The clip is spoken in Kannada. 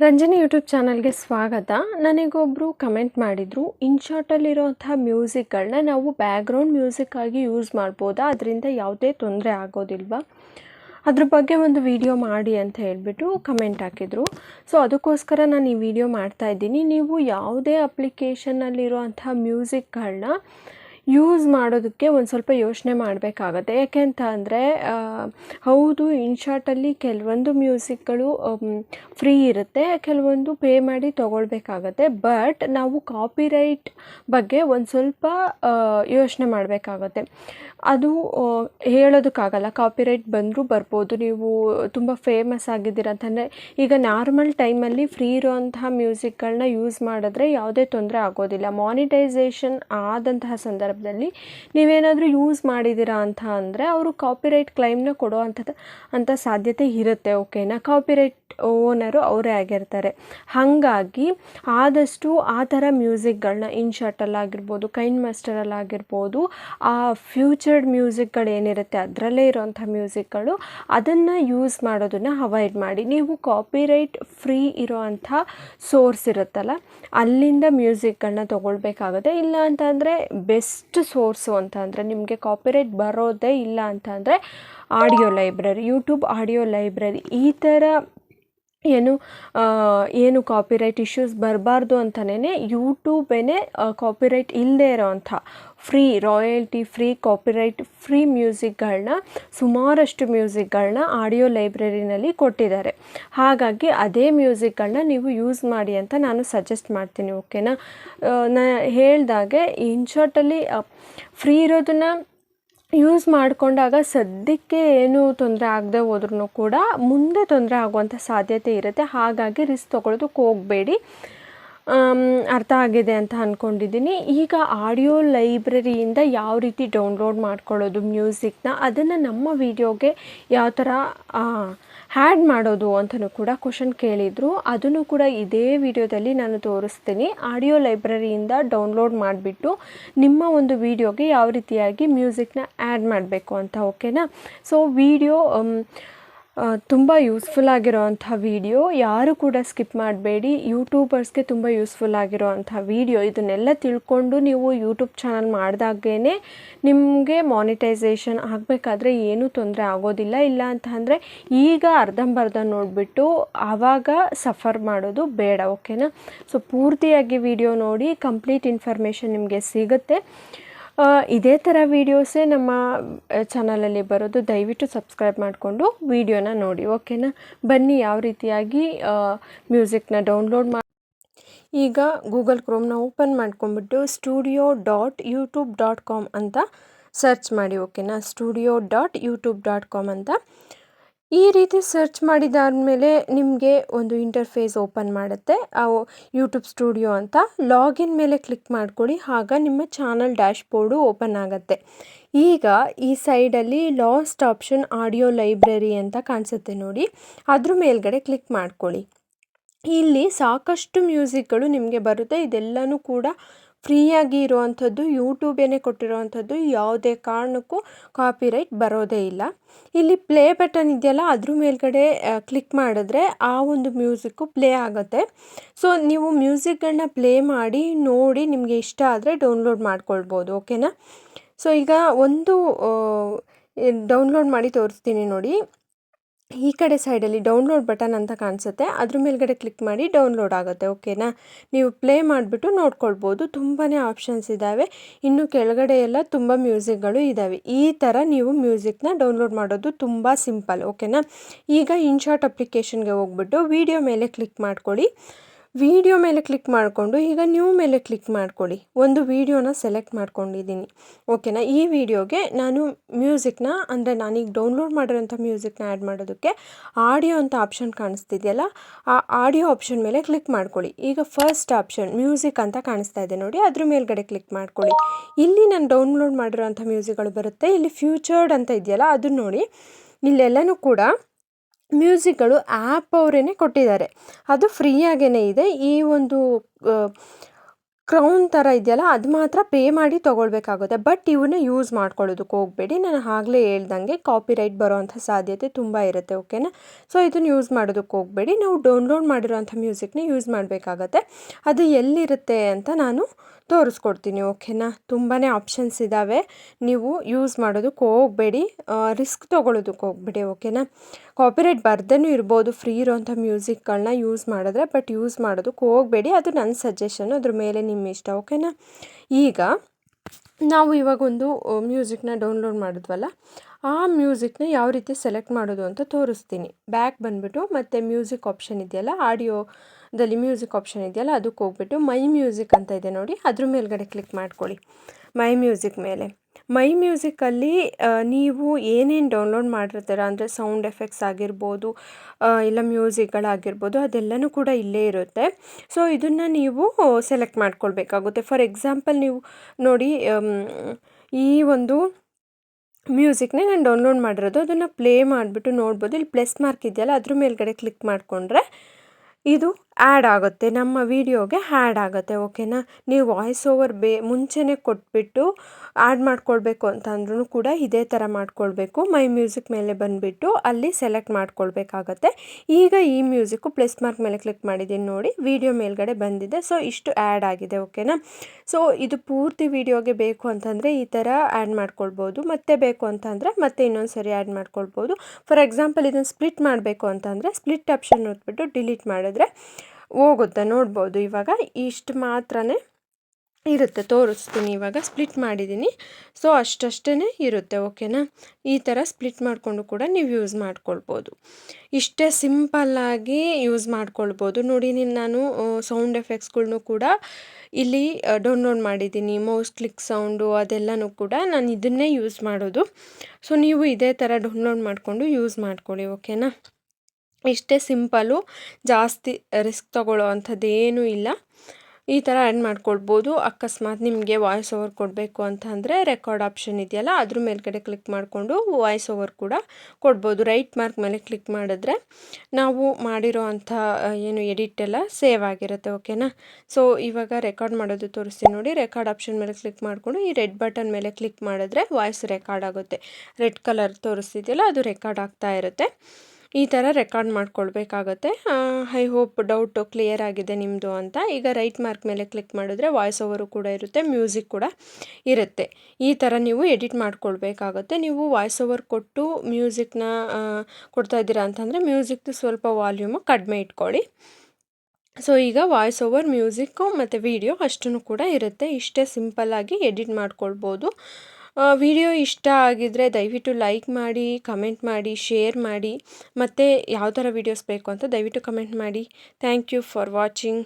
ರಂಜನಿ ಯೂಟ್ಯೂಬ್ ಚಾನಲ್ಗೆ ಸ್ವಾಗತ. ನನಗೊಬ್ಬರು ಕಮೆಂಟ್ ಮಾಡಿದರು ಇನ್ಶಾರ್ಟಲ್ಲಿರೋಂಥ ಮ್ಯೂಸಿಕ್ಗಳನ್ನ ನಾವು ಬ್ಯಾಕ್ಗ್ರೌಂಡ್ ಮ್ಯೂಸಿಕ್ ಆಗಿ ಯೂಸ್ ಮಾಡ್ಬೋದಾ? ಅದರಿಂದ ಯಾವುದೇ ತೊಂದರೆ ಆಗೋದಿಲ್ವಾ? ಅದ್ರ ಬಗ್ಗೆ ಒಂದು ವಿಡಿಯೋ ಮಾಡಿ ಅಂತ ಹೇಳಿಬಿಟ್ಟು ಕಮೆಂಟ್ ಹಾಕಿದರು. ಸೊ, ಅದಕ್ಕೋಸ್ಕರ ನಾನು ಈ ವಿಡಿಯೋ ಮಾಡ್ತಾ ಇದ್ದೀನಿ. ನೀವು ಯಾವುದೇ ಅಪ್ಲಿಕೇಶನ್ನಲ್ಲಿರುವಂಥ ಮ್ಯೂಸಿಕ್ಗಳನ್ನ ಯೂಸ್ ಮಾಡೋದಕ್ಕೆ ಒಂದು ಸ್ವಲ್ಪ ಯೋಚನೆ ಮಾಡಬೇಕಾಗತ್ತೆ. ಯಾಕೆ ಅಂತ ಅಂದರೆ ಹೌದು ಇನ್ಶಾಟಲ್ಲಿ ಕೆಲವೊಂದು ಮ್ಯೂಸಿಕ್ಗಳು ಫ್ರೀ ಇರುತ್ತೆ, ಕೆಲವೊಂದು ಪೇ ಮಾಡಿ ತೊಗೊಳ್ಬೇಕಾಗತ್ತೆ. ಬಟ್ ನಾವು ಕಾಪಿರೈಟ್ ಬಗ್ಗೆ ಒಂದು ಸ್ವಲ್ಪ ಯೋಚನೆ ಮಾಡಬೇಕಾಗತ್ತೆ. ಅದು ಹೇಳೋದಕ್ಕಾಗಲ್ಲ. ಕಾಪಿರೈಟ್ ಬಂದರೂ ಬರ್ಬೋದು. ನೀವು ತುಂಬ ಫೇಮಸ್ ಆಗಿದ್ದೀರ ಅಂತಂದರೆ, ಈಗ ನಾರ್ಮಲ್ ಟೈಮಲ್ಲಿ ಫ್ರೀ ಇರುವಂತಹ ಮ್ಯೂಸಿಕ್ಗಳನ್ನ ಯೂಸ್ ಮಾಡಿದ್ರೆ ಯಾವುದೇ ತೊಂದರೆ ಆಗೋದಿಲ್ಲ. ಮಾನಿಟೈಸೇಷನ್ ಆದಂತಹ ಸಂದರ್ಭದಲ್ಲಿ ನೀವೇನಾದರೂ ಯೂಸ್ ಮಾಡಿದ್ದೀರಾ ಅಂತ ಅಂದರೆ ಅವರು ಕಾಪಿರೈಟ್ ಕ್ಲೈಮ್ನ ಕೊಡೋ ಅಂಥದ್ದು, ಅಂಥ ಸಾಧ್ಯತೆ ಇರುತ್ತೆ ಓಕೆನಾ ಕಾಪಿರೈಟ್ ಓನರು ಅವರೇ ಆಗಿರ್ತಾರೆ. ಹಾಗಾಗಿ ಆದಷ್ಟು ಆ ಥರ ಮ್ಯೂಸಿಕ್ಗಳನ್ನ ಇನ್ಶಾಟಲ್ಲಾಗಿರ್ಬೋದು ಕೈನ್ ಮಾಸ್ಟರಲ್ಲಾಗಿರ್ಬೋದು ಆ ಫ್ಯೂಚರ್ಡ್ ಮ್ಯೂಸಿಕ್ಗಳು ಏನಿರುತ್ತೆ, ಅದರಲ್ಲೇ ಇರೋಂಥ ಮ್ಯೂಸಿಕ್ಗಳು ಅದನ್ನು ಯೂಸ್ ಮಾಡೋದನ್ನು ಅವಾಯ್ಡ್ ಮಾಡಿ. ನೀವು ಕಾಪಿರೈಟ್ ಫ್ರೀ ಇರೋವಂಥ ಸೋರ್ಸ್ ಇರುತ್ತಲ್ಲ, ಅಲ್ಲಿಂದ ಮ್ಯೂಸಿಕ್ಗಳನ್ನ ತೊಗೊಳ್ಬೇಕಾಗುತ್ತೆ. ಇಲ್ಲ ಅಂತಂದರೆ ಬೆಸ್ಟ್ ಸೋರ್ಸು ಅಂತ ಅಂದರೆ ನಿಮಗೆ ಕಾಪಿರೈಟ್ ಬರೋದೇ ಇಲ್ಲ ಅಂತ ಅಂದರೆ audio library YouTube audio library ಈ ಥರ ಏನು ಏನು ಕಾಪಿರೈಟ್ ಇಶ್ಯೂಸ್ ಬರಬಾರ್ದು ಅಂತಲೇ ಯೂಟ್ಯೂಬೇ ಕಾಪಿರೈಟ್ ಇಲ್ಲದೇ ಇರೋವಂಥ free royalty free copyright free ಮ್ಯೂಸಿಕ್ಗಳನ್ನ ಸುಮಾರಷ್ಟು ಮ್ಯೂಸಿಕ್ಗಳನ್ನ ಆಡಿಯೋ ಲೈಬ್ರರಿನಲ್ಲಿ ಕೊಟ್ಟಿದ್ದಾರೆ. ಹಾಗಾಗಿ ಅದೇ ಮ್ಯೂಸಿಕ್ಗಳನ್ನ ನೀವು ಯೂಸ್ ಮಾಡಿ ಅಂತ ನಾನು ಸಜೆಸ್ಟ್ ಮಾಡ್ತೀನಿ ಓಕೆನಾ ನಾ? ಹೇಳ್ದಾಗೆ ಇನ್ಶಾರ್ಟಲ್ಲಿ ಫ್ರೀ ಇರೋದನ್ನು ಯೂಸ್ ಮಾಡಿಕೊಂಡಾಗ ಸದ್ಯಕ್ಕೆ ಏನು ತೊಂದರೆ ಆಗದೆ ಹೋದ್ರೂ ಕೂಡ ಮುಂದೆ ತೊಂದರೆ ಆಗುವಂಥ ಸಾಧ್ಯತೆ ಇರುತ್ತೆ. ಹಾಗಾಗಿ ರಿಸ್ಕ್ ತೊಗೊಳೋದಕ್ಕೆ ಹೋಗಬೇಡಿ. ಅರ್ಥ ಆಗಿದೆ ಅಂತ ಅಂದ್ಕೊಂಡಿದ್ದೀನಿ ಈಗ ಆಡಿಯೋ ಲೈಬ್ರರಿಯಿಂದ ಯಾವ ರೀತಿ ಡೌನ್ಲೋಡ್ ಮಾಡ್ಕೊಳ್ಳೋದು ಮ್ಯೂಸಿಕ್ನ ಅದನ್ನು ನಮ್ಮ ವೀಡಿಯೋಗೆ ಯಾವ ಥರ ಹ್ಯಾಡ್ ಮಾಡೋದು ಅಂತಲೂ ಕೂಡ ಕ್ವಶನ್ ಕೇಳಿದರು. ಅದನ್ನು ಕೂಡ ಇದೇ ವಿಡಿಯೋದಲ್ಲಿ ನಾನು ತೋರಿಸ್ತೀನಿ. ಆಡಿಯೋ ಲೈಬ್ರರಿಯಿಂದ ಡೌನ್ಲೋಡ್ ಮಾಡಿಬಿಟ್ಟು ನಿಮ್ಮ ಒಂದು ವಿಡಿಯೋಗೆ ಯಾವ ರೀತಿಯಾಗಿ ಮ್ಯೂಸಿಕ್ನ ಆ್ಯಡ್ ಮಾಡಬೇಕು ಅಂತ ಓಕೆನಾ ಸೊ ವಿಡಿಯೋ ತುಂಬ ಯೂಸ್ಫುಲ್ ಆಗಿರೋವಂಥ ವೀಡಿಯೋ ಯಾರು ಕೂಡ ಸ್ಕಿಪ್ ಮಾಡಬೇಡಿ. ಯೂಟ್ಯೂಬರ್ಸ್ಗೆ ತುಂಬ ಯೂಸ್ಫುಲ್ ಆಗಿರೋವಂಥ ವೀಡಿಯೋ ಇದನ್ನೆಲ್ಲ ತಿಳ್ಕೊಂಡು ನೀವು ಯೂಟ್ಯೂಬ್ ಚಾನಲ್ ಮಾಡಿದಾಗೇ ನಿಮಗೆ ಮಾನಿಟೈಸೇಷನ್ ಆಗಬೇಕಾದ್ರೆ ಏನೂ ತೊಂದರೆ ಆಗೋದಿಲ್ಲ. ಇಲ್ಲ ಅಂತ ಈಗ ಅರ್ಧಂಬರ್ಧ ನೋಡಿಬಿಟ್ಟು ಆವಾಗ ಸಫರ್ ಮಾಡೋದು ಬೇಡ ಓಕೆನಾ ಸೊ ಪೂರ್ತಿಯಾಗಿ ವಿಡಿಯೋ ನೋಡಿ ಕಂಪ್ಲೀಟ್ ಇನ್ಫಾರ್ಮೇಷನ್ ನಿಮಗೆ ಸಿಗುತ್ತೆ. ಇದೇ ಥರ ವೀಡಿಯೋಸೇ ನಮ್ಮ ಚಾನಲಲ್ಲಿ ಬರೋದು. ದಯವಿಟ್ಟು ಸಬ್ಸ್ಕ್ರೈಬ್ ಮಾಡಿಕೊಂಡು ವೀಡಿಯೋನ ನೋಡಿ ಓಕೆನಾ ಬನ್ನಿ ಯಾವ ರೀತಿಯಾಗಿ ಮ್ಯೂಸಿಕ್ನ ಡೌನ್ಲೋಡ್ ಮಾಡಿ ಈಗ ಗೂಗಲ್ ಕ್ರೋಮ್ನ open ಮಾಡ್ಕೊಂಬಿಟ್ಟು studio dot YouTube dot com ಅಂತ ಸರ್ಚ್ ಮಾಡಿ ಓಕೆನಾ studio dot YouTube dot com ಅಂತ. ಈ ರೀತಿ ಸರ್ಚ್ ಮಾಡಿದಾದಮೇಲೆ ನಿಮಗೆ ಒಂದು ಇಂಟರ್ಫೇಸ್ ಓಪನ್ ಮಾಡುತ್ತೆ. ಯೂಟ್ಯೂಬ್ ಸ್ಟುಡಿಯೋ ಅಂತ. ಲಾಗಿನ್ ಮೇಲೆ ಕ್ಲಿಕ್ ಮಾಡ್ಕೊಳ್ಳಿ ಆಗ ನಿಮ್ಮ ಚಾನಲ್ ಡ್ಯಾಶ್ ಬೋರ್ಡು ಓಪನ್ ಆಗುತ್ತೆ. ಈಗ ಈ ಸೈಡಲ್ಲಿ ಲಾಸ್ಟ್ ಆಪ್ಷನ್ ಆಡಿಯೋ ಲೈಬ್ರರಿ ಅಂತ ಕಾಣಿಸುತ್ತೆ ನೋಡಿ. ಅದ್ರ ಮೇಲ್ಗಡೆ ಕ್ಲಿಕ್ ಮಾಡ್ಕೊಳ್ಳಿ ಇಲ್ಲಿ ಸಾಕಷ್ಟು ಮ್ಯೂಸಿಕ್ಗಳು ನಿಮಗೆ ಬರುತ್ತೆ. ಇದೆಲ್ಲನೂ ಕೂಡ ಫ್ರೀಯಾಗಿ ಇರುವಂಥದ್ದು ಯೂಟ್ಯೂಬೇನೆ ಕೊಟ್ಟಿರುವಂಥದ್ದು ಯಾವುದೇ ಕಾರಣಕ್ಕೂ ಕಾಪಿರೈಟ್ ಬರೋದೇ ಇಲ್ಲ. ಇಲ್ಲಿ ಪ್ಲೇ ಬಟನ್ ಇದೆಯಲ್ಲ, ಅದ್ರ ಮೇಲ್ಗಡೆ ಕ್ಲಿಕ್ ಮಾಡಿದ್ರೆ ಆ ಒಂದು ಮ್ಯೂಸಿಕ್ಕು ಪ್ಲೇ ಆಗುತ್ತೆ. ಸೊ ನೀವು ಮ್ಯೂಸಿಕ್ಗಳನ್ನ ಪ್ಲೇ ಮಾಡಿ, ನೋಡಿ ನಿಮಗೆ ಇಷ್ಟ ಆದರೆ ಡೌನ್ಲೋಡ್ ಮಾಡ್ಕೊಳ್ಬೋದು ಓಕೆನಾ ಸೊ ಈಗ ಒಂದು ಡೌನ್ಲೋಡ್ ಮಾಡಿ ತೋರಿಸ್ತೀನಿ ನೋಡಿ. ಈ ಕಡೆ ಸೈಡಲ್ಲಿ ಡೌನ್ಲೋಡ್ ಬಟನ್ ಅಂತ ಕಾಣಿಸುತ್ತೆ. ಅದ್ರ ಮೇಲ್ಗಡೆ ಕ್ಲಿಕ್ ಮಾಡಿ ಡೌನ್ಲೋಡ್ ಆಗುತ್ತೆ, ಓಕೆನಾ? ನೀವು ಪ್ಲೇ ಮಾಡಿಬಿಟ್ಟು ನೋಡ್ಕೊಳ್ಬೋದು. ತುಂಬಾ ಆಪ್ಷನ್ಸ್ ಇದ್ದಾವೆ ಇನ್ನು ಕೆಳಗಡೆ ಎಲ್ಲ ತುಂಬ ಮ್ಯೂಸಿಕ್ಗಳು ಇದ್ದಾವೆ ಈ ಥರ ನೀವು ಮ್ಯೂಸಿಕ್ನ ಡೌನ್ಲೋಡ್ ಮಾಡೋದು ತುಂಬ ಸಿಂಪಲ್, ಓಕೆನಾ? ಈಗ ಇನ್ಶಾರ್ಟ್ ಅಪ್ಲಿಕೇಶನ್ಗೆ ಹೋಗ್ಬಿಟ್ಟು ವಿಡಿಯೋ ಮೇಲೆ ಕ್ಲಿಕ್ ಮಾಡ್ಕೊಳ್ಳಿ. ವಿಡಿಯೋ ಮೇಲೆ ಕ್ಲಿಕ್ ಮಾಡಿಕೊಂಡು ಈಗ ನ್ಯೂ ಮೇಲೆ ಕ್ಲಿಕ್ ಮಾಡ್ಕೊಳ್ಳಿ. ಒಂದು ವಿಡಿಯೋನ ಸೆಲೆಕ್ಟ್ ಮಾಡ್ಕೊಂಡಿದ್ದೀನಿ. ಓಕೆನಾ ಈ ವಿಡಿಯೋಗೆ ನಾನು ಮ್ಯೂಸಿಕ್ನ ಅಂದರೆ ನಾನೀಗ ಡೌನ್ಲೋಡ್ ಮಾಡಿರೋಂಥ ಮ್ಯೂಸಿಕ್ನ ಆ್ಯಡ್ ಮಾಡೋದಕ್ಕೆ ಆಡಿಯೋ ಅಂತ ಆಪ್ಷನ್ ಕಾಣಿಸ್ತಿದೆಯಲ್ಲ? ಆ ಆಡಿಯೋ ಆಪ್ಷನ್ ಮೇಲೆ ಕ್ಲಿಕ್ ಮಾಡ್ಕೊಳ್ಳಿ. ಈಗ ಫಸ್ಟ್ ಆಪ್ಷನ್ ಮ್ಯೂಸಿಕ್ ಅಂತ ಕಾಣಿಸ್ತಾ ಇದೆ ನೋಡಿ. ಅದ್ರ ಮೇಲ್ಗಡೆ ಕ್ಲಿಕ್ ಮಾಡ್ಕೊಳ್ಳಿ. ಇಲ್ಲಿ ನಾನು ಡೌನ್ಲೋಡ್ ಮಾಡಿರೋಂಥ ಮ್ಯೂಸಿಕ್ಗಳು ಬರುತ್ತೆ. ಇಲ್ಲಿ ಫ್ಯೂಚರ್ಡ್ ಅಂತ ಇದೆಯಲ್ಲ, ಅದನ್ನ ನೋಡಿ. ಇಲ್ಲೆಲ್ಲನೂ ಕೂಡ ಮ್ಯೂಸಿಕ್ಗಳು ಆ್ಯಪ್ ಅವರೇ ಕೊಟ್ಟಿದ್ದಾರೆ. ಅದು ಫ್ರೀಯಾಗೇ ಇದೆ. ಈ ಒಂದು ಕ್ರೌನ್ ಥರ ಇದೆಯಲ್ಲ, ಅದು ಮಾತ್ರ ಪೇ ಮಾಡಿ ತೊಗೊಳ್ಬೇಕಾಗುತ್ತೆ. ಬಟ್ ಇವನ್ನ ಯೂಸ್ ಮಾಡ್ಕೊಳ್ಳೋದಕ್ಕೆ ಹೋಗಬೇಡಿ. ನಾನು ಆಗಲೇ ಹೇಳ್ದಂಗೆ ಕಾಪಿರೈಟ್ ಬರೋವಂಥ ಸಾಧ್ಯತೆ ತುಂಬ ಇರುತ್ತೆ, ಓಕೆನಾ? ಸೊ, ಇದನ್ನು ಯೂಸ್ ಮಾಡೋದಕ್ಕೆ ಹೋಗಬೇಡಿ. ನಾವು ಡೌನ್ಲೋಡ್ ಮಾಡಿರೋಂಥ ಮ್ಯೂಸಿಕ್ನ ಯೂಸ್ ಮಾಡಬೇಕಾಗತ್ತೆ. ಅದು ಎಲ್ಲಿರುತ್ತೆ ಅಂತ ನಾನು ತೋರಿಸ್ಕೊಡ್ತೀನಿ, ಓಕೆನಾ? ತುಂಬಾ ಆಪ್ಷನ್ಸ್ ಇದ್ದಾವೆ. ನೀವು ಯೂಸ್ ಮಾಡೋದಕ್ಕೆ ಹೋಗಬೇಡಿ. ರಿಸ್ಕ್ ತೊಗೊಳೋದಕ್ಕೆ ಹೋಗಬೇಡಿ, ಓಕೆನಾ? ಕಾಪಿರೈಟ್ ಬರ್ದೇನೂ ಇರ್ಬೋದು ಫ್ರೀ ಇರೋಂಥ ಮ್ಯೂಸಿಕ್ಗಳನ್ನ ಯೂಸ್ ಮಾಡಿದ್ರೆ ಬಟ್ ಯೂಸ್ ಮಾಡೋದಕ್ಕೆ ಹೋಗಬೇಡಿ. ಅದು ನನ್ನ ಸಜೆಷನ್ ಅದ್ರ ಮೇಲೆ ನಿಮ್ಮ ಇಷ್ಟ ಓಕೆನಾ ಈಗ ನಾವು ಇವಾಗೊಂದು ಮ್ಯೂಸಿಕ್ನ ಡೌನ್ಲೋಡ್ ಮಾಡಿದ್ವಲ್ಲ, ಆ ಮ್ಯೂಸಿಕ್ನ ಯಾವ ರೀತಿ ಸೆಲೆಕ್ಟ್ ಮಾಡೋದು ಅಂತ ತೋರಿಸ್ತೀನಿ. ಬ್ಯಾಕ್ ಬಂದುಬಿಟ್ಟು ಮತ್ತು ಮ್ಯೂಸಿಕ್ ಆಪ್ಷನ್ ಇದೆಯಲ್ಲ ಆಡಿಯೋದಲ್ಲಿ ಮ್ಯೂಸಿಕ್ ಆಪ್ಷನ್ ಇದೆಯಲ್ಲ, ಅದಕ್ಕೆ ಹೋಗ್ಬಿಟ್ಟು ಮೈ ಮ್ಯೂಸಿಕ್ ಅಂತ ಇದೆ ನೋಡಿ, ಅದ್ರ ಮೇಲ್ಗಡೆ ಕ್ಲಿಕ್ ಮಾಡ್ಕೊಳ್ಳಿ. ಮೈ ಮ್ಯೂಸಿಕ್ ಮೇಲೆ. ಮೈ ಮ್ಯೂಸಿಕಲ್ಲಿ ನೀವು ಏನೇನು ಡೌನ್ಲೋಡ್ ಮಾಡಿರ್ತೀರ, ಅಂದರೆ ಸೌಂಡ್ ಎಫೆಕ್ಟ್ಸ್ ಆಗಿರ್ಬೋದು ಇಲ್ಲ ಮ್ಯೂಸಿಕ್ಗಳಾಗಿರ್ಬೋದು, ಅದೆಲ್ಲನೂ ಕೂಡ ಇಲ್ಲೇ ಇರುತ್ತೆ. ಸೊ, ಇದನ್ನು ನೀವು ಸೆಲೆಕ್ಟ್ ಮಾಡ್ಕೊಳ್ಬೇಕಾಗುತ್ತೆ. ಫಾರ್ ಎಕ್ಸಾಂಪಲ್ ನೀವು ನೋಡಿ ಈ ಒಂದು ಮ್ಯೂಸಿಕ್ನೇ ನಾನು ಡೌನ್ಲೋಡ್ ಮಾಡಿರೋದು, ಅದನ್ನು ಪ್ಲೇ ಮಾಡಿಬಿಟ್ಟು ನೋಡ್ಬೋದು. ಇಲ್ಲಿ ಪ್ಲಸ್ ಮಾರ್ಕ್ ಇದೆಯಲ್ಲ, ಅದ್ರ ಮೇಲ್ಗಡೆ ಕ್ಲಿಕ್ ಮಾಡಿಕೊಂಡ್ರೆ ಇದು ಆ್ಯಡ್ ಆಗುತ್ತೆ, ನಮ್ಮ ವೀಡಿಯೋಗೆ ಆ್ಯಡ್ ಆಗುತ್ತೆ ಓಕೆನಾ ನೀವು ವಾಯ್ಸ್ ಓವರ್ ಬೇ, ಮುಂಚೆನೇ ಕೊಟ್ಬಿಟ್ಟು ಆ್ಯಡ್ ಮಾಡ್ಕೊಳ್ಬೇಕು ಅಂತಂದ್ರೂ ಕೂಡ ಇದೇ ಥರ ಮಾಡ್ಕೊಳ್ಬೇಕು. ಮೈ ಮ್ಯೂಸಿಕ್ ಮೇಲೆ ಬಂದುಬಿಟ್ಟು ಅಲ್ಲಿ ಸೆಲೆಕ್ಟ್ ಮಾಡ್ಕೊಳ್ಬೇಕಾಗತ್ತೆ. ಈಗ ಈ ಮ್ಯೂಸಿಕ್ಕು ಪ್ಲಸ್ ಮಾರ್ಕ್ ಮೇಲೆ ಕ್ಲಿಕ್ ಮಾಡಿದ್ದೀನಿ ನೋಡಿ ವಿಡಿಯೋ ಮೇಲ್ಗಡೆ ಬಂದಿದೆ. ಸೊ ಇಷ್ಟು ಆ್ಯಡ್ ಆಗಿದೆ ಓಕೆನಾ ಸೊ ಇದು ಪೂರ್ತಿ ವಿಡಿಯೋಗೆ ಬೇಕು ಅಂತಂದರೆ ಈ ಥರ ಆ್ಯಡ್ ಮಾಡ್ಕೊಳ್ಬೋದು, ಮತ್ತೆ ಬೇಕು ಅಂತಂದರೆ ಮತ್ತೆ ಇನ್ನೊಂದು ಸರಿ ಆ್ಯಡ್ ಮಾಡ್ಕೊಳ್ಬೋದು. ಫಾರ್ ಎಕ್ಸಾಂಪಲ್ ಇದನ್ನು ಸ್ಪ್ಲಿಟ್ ಮಾಡಬೇಕು ಅಂತಂದರೆ ಸ್ಪ್ಲಿಟ್ ಆಪ್ಷನ್ ಹೊತ್ಬಿಟ್ಟು ಡಿಲೀಟ್ ಮಾಡಿದ್ರೆ ಹೋಗುತ್ತೆ ನೋಡ್ಬೋದು. ಇವಾಗ ಇಷ್ಟು ಮಾತ್ರನೇ ಇರುತ್ತೆ. ತೋರಿಸ್ತೀನಿ ಇವಾಗ ಸ್ಪ್ಲಿಟ್ ಮಾಡಿದ್ದೀನಿ. ಸೊ ಅಷ್ಟಷ್ಟೇ ಇರುತ್ತೆ ಓಕೆನಾ ಈ ಥರ ಸ್ಪ್ಲಿಟ್ ಮಾಡಿಕೊಂಡು ಕೂಡ ನೀವು ಯೂಸ್ ಮಾಡ್ಕೊಳ್ಬೋದು. ಇಷ್ಟೇ ಸಿಂಪಲ್ಲಾಗಿ ಯೂಸ್ ಮಾಡ್ಕೊಳ್ಬೋದು. ನೋಡಿ, ನೀನು ನಾನು ಸೌಂಡ್ ಎಫೆಕ್ಟ್ಸ್ಗಳನ್ನೂ ಕೂಡ ಇಲ್ಲಿ ಡೌನ್ಲೋಡ್ ಮಾಡಿದ್ದೀನಿ. ಮೌಸ್ ಕ್ಲಿಕ್ ಸೌಂಡು ಅದೆಲ್ಲನೂ ಕೂಡ ನಾನು ಇದನ್ನೇ ಯೂಸ್ ಮಾಡೋದು. ಸೊ ನೀವು ಇದೇ ಥರ ಡೌನ್ಲೋಡ್ ಮಾಡಿಕೊಂಡು ಯೂಸ್ ಮಾಡ್ಕೊಳ್ಳಿ ಓಕೆನಾ ಇಷ್ಟೇ ಸಿಂಪಲ್ಲು ಜಾಸ್ತಿ ರಿಸ್ಕ್ ತೊಗೊಳ್ಳೋ ಅಂಥದ್ದು ಇಲ್ಲ. ಈ ಥರ ಆ್ಯಡ್ ಮಾಡ್ಕೊಳ್ಬೋದು. ಅಕಸ್ಮಾತ್ ನಿಮಗೆ ವಾಯ್ಸ್ ಓವರ್ ಕೊಡಬೇಕು ಅಂತ ಅಂದರೆ ರೆಕಾರ್ಡ್ ಆಪ್ಷನ್ ಇದೆಯಲ್ಲ, ಅದ್ರ ಮೇಲ್ಗಡೆ ಕ್ಲಿಕ್ ಮಾಡಿಕೊಂಡು ವಾಯ್ಸ್ ಓವರ್ ಕೂಡ ಕೊಡ್ಬೋದು. ರೈಟ್ ಮಾರ್ಕ್ ಮೇಲೆ ಕ್ಲಿಕ್ ಮಾಡಿದ್ರೆ ನಾವು ಮಾಡಿರೋ ಅಂಥ ಏನು ಎಡಿಟ್ ಎಲ್ಲ ಸೇವ್ ಆಗಿರುತ್ತೆ, ಓಕೆನಾ? ಸೊ, ಇವಾಗ ರೆಕಾರ್ಡ್ ಮಾಡೋದು ತೋರಿಸ್ತೀನಿ ನೋಡಿ. ರೆಕಾರ್ಡ್ ಆಪ್ಷನ್ ಮೇಲೆ ಕ್ಲಿಕ್ ಮಾಡಿಕೊಂಡು ಈ ರೆಡ್ ಬಟನ್ ಮೇಲೆ ಕ್ಲಿಕ್ ಮಾಡಿದ್ರೆ ವಾಯ್ಸ್ ರೆಕಾರ್ಡ್ ಆಗುತ್ತೆ. ರೆಡ್ ಕಲರ್ ತೋರಿಸ್ತಿದೆಯಲ್ಲ, ಅದು ರೆಕಾರ್ಡ್ ಆಗ್ತಾ ಇರುತ್ತೆ. ಈ ಥರ ರೆಕಾರ್ಡ್ ಮಾಡ್ಕೊಳ್ಬೇಕಾಗತ್ತೆ. ಐ ಹೋಪ್ ಡೌಟು ಕ್ಲಿಯರ್ ಆಗಿದೆ ನಿಮ್ಮದು ಅಂತ. ಈಗ ರೈಟ್ ಮಾರ್ಕ್ ಮೇಲೆ ಕ್ಲಿಕ್ ಮಾಡಿದ್ರೆ ವಾಯ್ಸ್ ಓವರು ಕೂಡ ಇರುತ್ತೆ ಮ್ಯೂಸಿಕ್ ಕೂಡ ಇರುತ್ತೆ. ಈ ಥರ ನೀವು ಎಡಿಟ್ ಮಾಡ್ಕೊಳ್ಬೇಕಾಗತ್ತೆ. ನೀವು ವಾಯ್ಸ್ ಓವರ್ ಕೊಟ್ಟು ಮ್ಯೂಸಿಕ್ನ ಕೊಡ್ತಾ ಇದ್ದೀರಾ ಅಂತಂದರೆ ಮ್ಯೂಸಿಕ್ದು ಸ್ವಲ್ಪ ವಾಲ್ಯೂಮು ಕಡಿಮೆ ಇಟ್ಕೊಳ್ಳಿ. ಸೊ ಈಗ ವಾಯ್ಸ್ ಓವರ್ ಮ್ಯೂಸಿಕ್ಕು ಮತ್ತು ವೀಡಿಯೋ ಅಷ್ಟೂ ಕೂಡ ಇರುತ್ತೆ. ಇಷ್ಟೇ ಸಿಂಪಲ್ಲಾಗಿ ಎಡಿಟ್ ಮಾಡ್ಕೊಳ್ಬೋದು. ವಿಡಿಯೋ ಇಷ್ಟ ಆಗಿದ್ದರೆ ದಯವಿಟ್ಟು ಲೈಕ್ ಮಾಡಿ, ಕಮೆಂಟ್ ಮಾಡಿ, ಶೇರ್ ಮಾಡಿ. ಮತ್ತು ಯಾವ ಥರ ವೀಡಿಯೋಸ್ ಬೇಕು ಅಂತ ದಯವಿಟ್ಟು ಕಮೆಂಟ್ ಮಾಡಿ. Thank you for watching.